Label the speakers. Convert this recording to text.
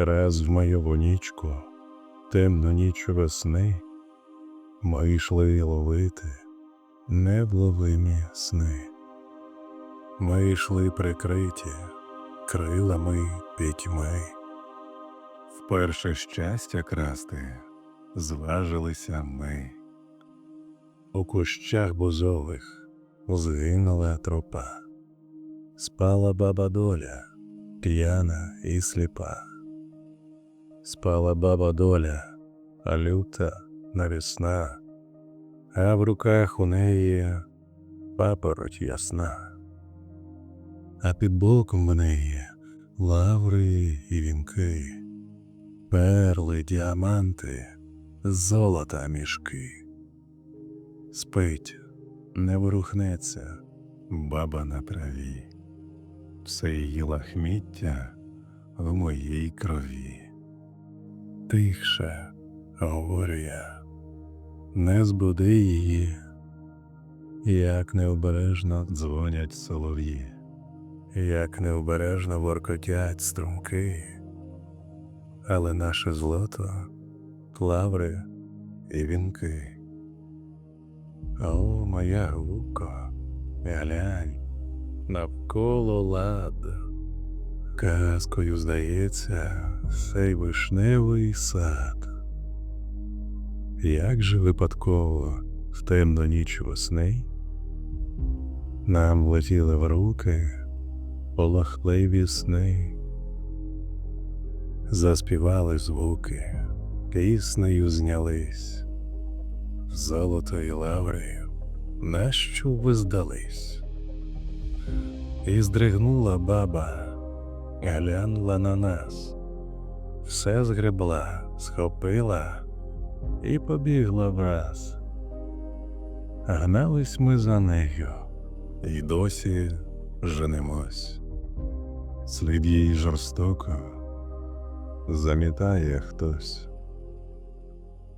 Speaker 1: Раз в майову нічку, темну ніч весни, ми йшли ловити невловимі сни. Ми йшли прикриті крилами пітьми. Вперше щастя красти зважилися ми. У кущах бузових згинула тропа. Спала баба доля, п'яна і сліпа. Спала баба доля, а люта навісна, а в руках у неї папороть ясна, а під боком в неї лаври і вінки, перли, діаманти, золота мішки. Спить, не ворухнеться баба на траві, все її лахміття в моїй крові. Тихше, говорю я, не збуди її, як необережно дзвонять солов'ї, як необережно воркотять струмки, але наше злото лаври і вінки. О, моя гуко, глянь, навколо лад. Казкою здається, цей вишневий сад. Як же випадково в темну ніч весни нам летіли в руки полахливі сни, заспівали звуки, піснею знялись, золотої лаври, нащо ви здались? І здригнула баба, глянула на нас, все згребла, схопила і побігла враз. Гнались ми за нею, і досі женемось. Слід їй жорстоко замітає хтось.